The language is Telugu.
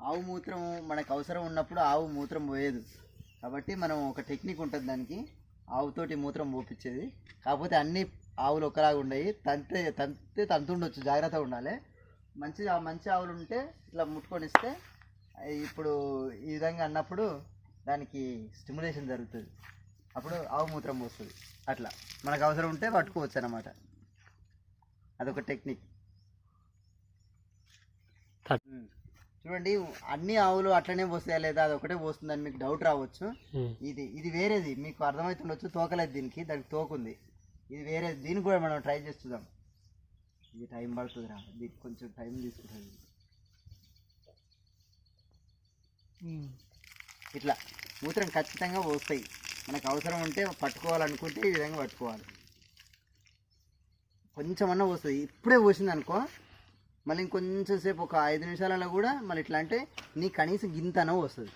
ఆవు మూత్రం మనకు అవసరం ఉన్నప్పుడు ఆవు మూత్రం పోయేది. కాబట్టి మనం ఒక టెక్నిక్ ఉంటుంది దానికి. ఆవుతోటి మూత్రం పోపించేది కాకపోతే అన్ని ఆవులు ఒకలాగా ఉండయి. తంతే తంతే తంతుండొచ్చు. జాగ్రత్తగా ఉండాలి. మంచి మంచి ఆవులు ఉంటే ఇట్లా ముట్టుకొని ఇస్తే ఇప్పుడు ఈ విధంగా అన్నప్పుడు దానికి స్టిమ్యులేషన్ జరుగుతుంది. అప్పుడు ఆవు మూత్రం పోస్తుంది. అట్లా. మనకు అవసరం ఉంటే పట్టుకోవచ్చు అన్నమాట. అదొక టెక్నిక్. చూడండి అన్ని ఆవులు అట్లనే పోస్తాయా లేదా అది ఒకటే పోస్తుందని మీకు డౌట్ రావచ్చు. ఇది ఇది వేరేది మీకు అర్థమవుతుండొచ్చు తోకలేదు దీనికి దానికి తోకుంది ఇది వేరే దీనికి కూడా మనం ట్రై చేస్తున్నాం ఇది టైం పడుతుంది రా దీనికి కొంచెం టైం తీసుకుంటుంది ఇట్లా మూత్రం ఖచ్చితంగా పోస్తాయి. మనకు అవసరం ఉంటే పట్టుకోవాలనుకుంటే ఈ విధంగా పట్టుకోవాలి. కొంచెం అన్న పోస్తుంది ఇప్పుడే పోసింది అనుకో మళ్ళీ ఇంకొంచెం సేపు ఒక ఐదు నిమిషాలలో కూడా మళ్ళీ ఇట్లా అంటే నీ కనీసం గింతనో వస్తుంది.